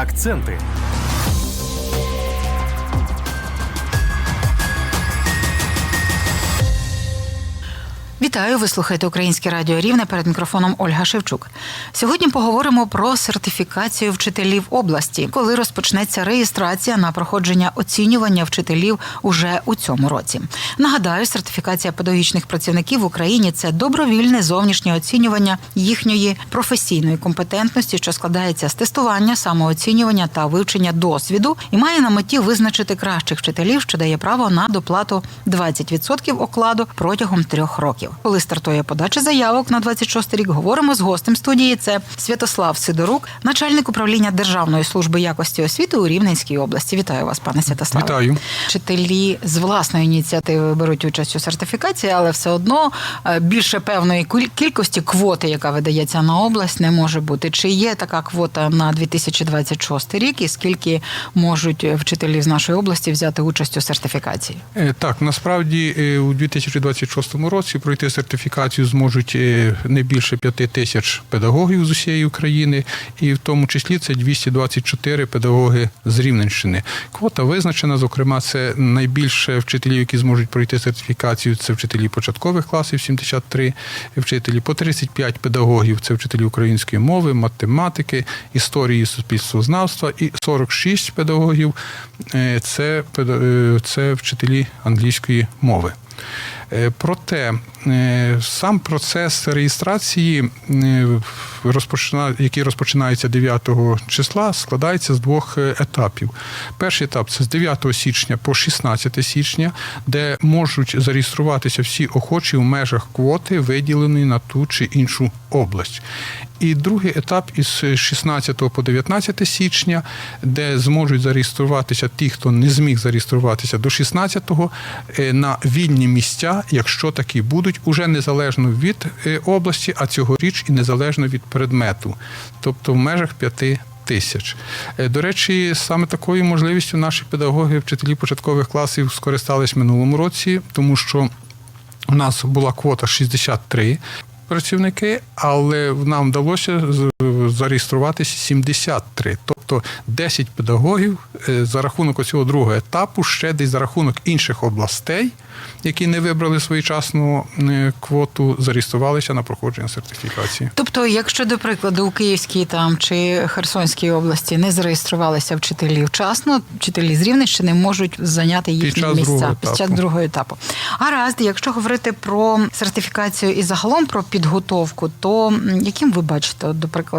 Акценти. Вітаю, ви слухаєте Українське Радіо Рівне перед мікрофоном Ольга Шевчук. Сьогодні поговоримо про сертифікацію вчителів області, коли розпочнеться реєстрація на проходження оцінювання вчителів уже у цьому році. Нагадаю, сертифікація педагогічних працівників в Україні це добровільне зовнішнє оцінювання їхньої професійної компетентності, що складається з тестування, самооцінювання та вивчення досвіду, і має на меті визначити кращих вчителів, що дає право на доплату 20% окладу протягом трьох років. Коли стартує подача заявок на 26 рік, говоримо з гостем студії. Це Святослав Сидорук, начальник управління Державної служби якості освіти у Рівненській області. Вітаю вас, пане Святославе. Вітаю. Вчителі з власної ініціативи беруть участь у сертифікації, але все одно е, більше певної кіль- кількості квоти, яка видається на область, не може бути. Чи є така квота на 2026 рік, і скільки можуть вчителі з нашої області взяти участь у сертифікації? Е, Так, насправді е, у 2026 році пройти сертифікацію зможуть е, не більше п'яти тисяч педагогів з усієї України, і в тому числі це 224 педагоги з Рівненщини. Квота визначена. Зокрема, це найбільше вчителів, які зможуть пройти сертифікацію. Це вчителі початкових класів 73 вчителі, по 35 педагогів. Це вчителі української мови, математики, історії суспільствознавства і 46 педагогів. е, Це, е, це вчителі англійської мови. Проте сам процес реєстрації, е, який розпочинається 9 числа, складається з двох е, етапів. Перший етап це з 9 січня по 16 січня, де можуть зареєструватися всі охочі в межах квоти, виділеної на ту чи іншу область. І другий етап із 16 по 19 січня, де зможуть зареєструватися ті, хто не зміг зареєструватися до 16-го, е, на вільні місця, якщо такі будуть, уже незалежно від е, області, а цьогоріч і незалежно від предмету, тобто в межах п'яти. Тисяч Е, до речі, саме такою можливістю наші педагоги, вчителі початкових класів скористались минулому році, тому що у нас була квота 63 працівники, але нам вдалося зареєструватися 73. Тобто 10 педагогів е, за рахунок цього другого етапу, ще десь за рахунок інших областей, які не вибрали своєчасну е, квоту, зареєструвалися на проходження сертифікації. Тобто, якщо до прикладу у Київській там чи Херсонській області не зареєструвалися вчителі вчасно, вчителі з Рівненщини можуть зайняти їхні час місця під час другого етапу. Гаразд, якщо говорити про сертифікацію і загалом про підготовку, то яким ви бачите, до прикладу,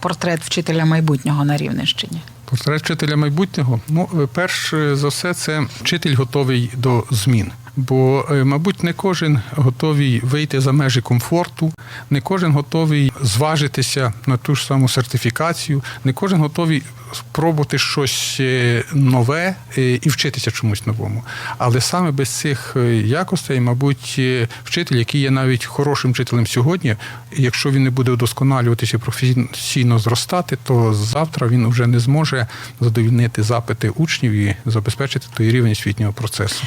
портрет вчителя майбутнього на Рівненщині? Портрет вчителя майбутнього. Ну, е, перш за все, це вчитель готовий до змін. Бо, е, мабуть, не кожен готовий вийти за межі комфорту, не кожен готовий зважитися на ту ж саму сертифікацію, не кожен готовий спробувати щось е, нове е, і вчитися чомусь новому. Але саме без цих якостей, мабуть, вчитель, який є навіть хорошим вчителем сьогодні, якщо він не буде вдосконалюватися і професійно зростати, то завтра він вже не зможе задовільнити запити учнів і забезпечити той рівень освітнього процесу.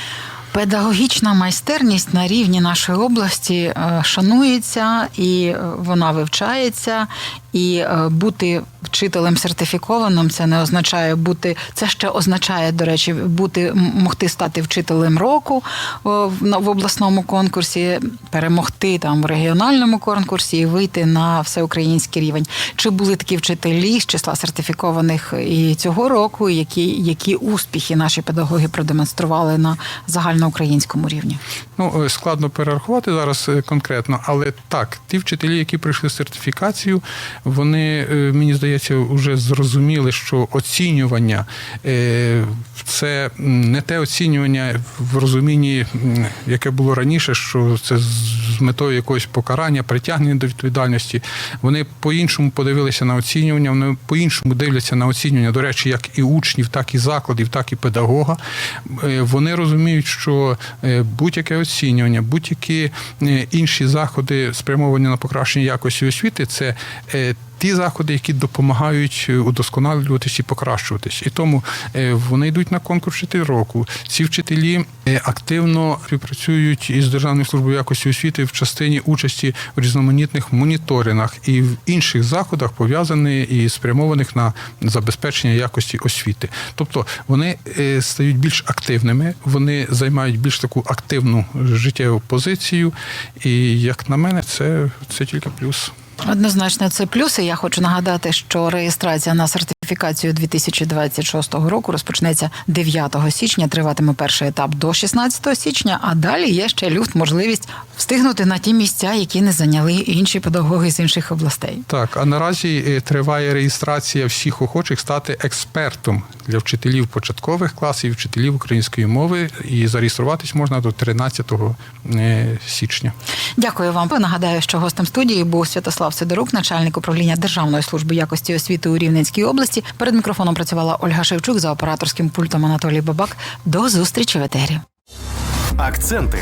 Педагогічна майстерність на рівні нашої області е, шанується і е, вона вивчається. І е, бути вчителем сертифікованим це не означає бути. Це ще означає, до речі, бути могти стати вчителем року в обласному конкурсі, перемогти там в регіональному конкурсі і вийти на всеукраїнський рівень. Чи були такі вчителі з числа сертифікованих і цього року, які, які успіхи наші педагоги продемонстрували на загальноукраїнському рівні? Ну, е, складно перерахувати зараз е, конкретно, але так, ті вчителі, які пройшли сертифікацію, вони, е, мені здається, вже зрозуміли, що оцінювання е, це не те оцінювання в розумінні, яке було раніше, що це з метою якогось покарання, притягнення до відповідальності. Вони по-іншому подивилися на оцінювання, вони по-іншому дивляться на оцінювання, до речі, як і учнів, так і закладів, так і педагога. Е, Вони розуміють, що е, будь-яке оцінювання, будь-які інші заходи, спрямовані на покращення якості освіти, це ті заходи, які допомагають е, удосконалюватись і покращуватись. І тому е, вони йдуть на конкурс року. Ці вчителі е, активно співпрацюють із Державною службою якості освіти в частині участі в різноманітних моніторингах і в інших заходах, пов'язаних і спрямованих на забезпечення якості освіти. Тобто вони стають більш активними, вони займають більш таку активну життєву позицію. І як на мене, це, це тільки плюс. Однозначно, це плюси. Я хочу нагадати, що реєстрація на сертифікацію 2026 року розпочнеться 9 січня. Триватиме перший етап до 16 січня. А далі є ще люфт, можливість встигнути на ті місця, які не зайняли інші педагоги з інших областей. Так, а наразі е, триває реєстрація всіх охочих стати експертом для вчителів початкових класів, вчителів української мови. І зареєструватись можна до 13 е, січня. Дякую вам. Нагадаю, що гостем студії був Святослав Сидорук, начальник управління Державної служби якості освіти у Рівненській області. Перед мікрофоном працювала Ольга Шевчук за операторським пультом Анатолій Бабак. До зустрічі в етері. Акценти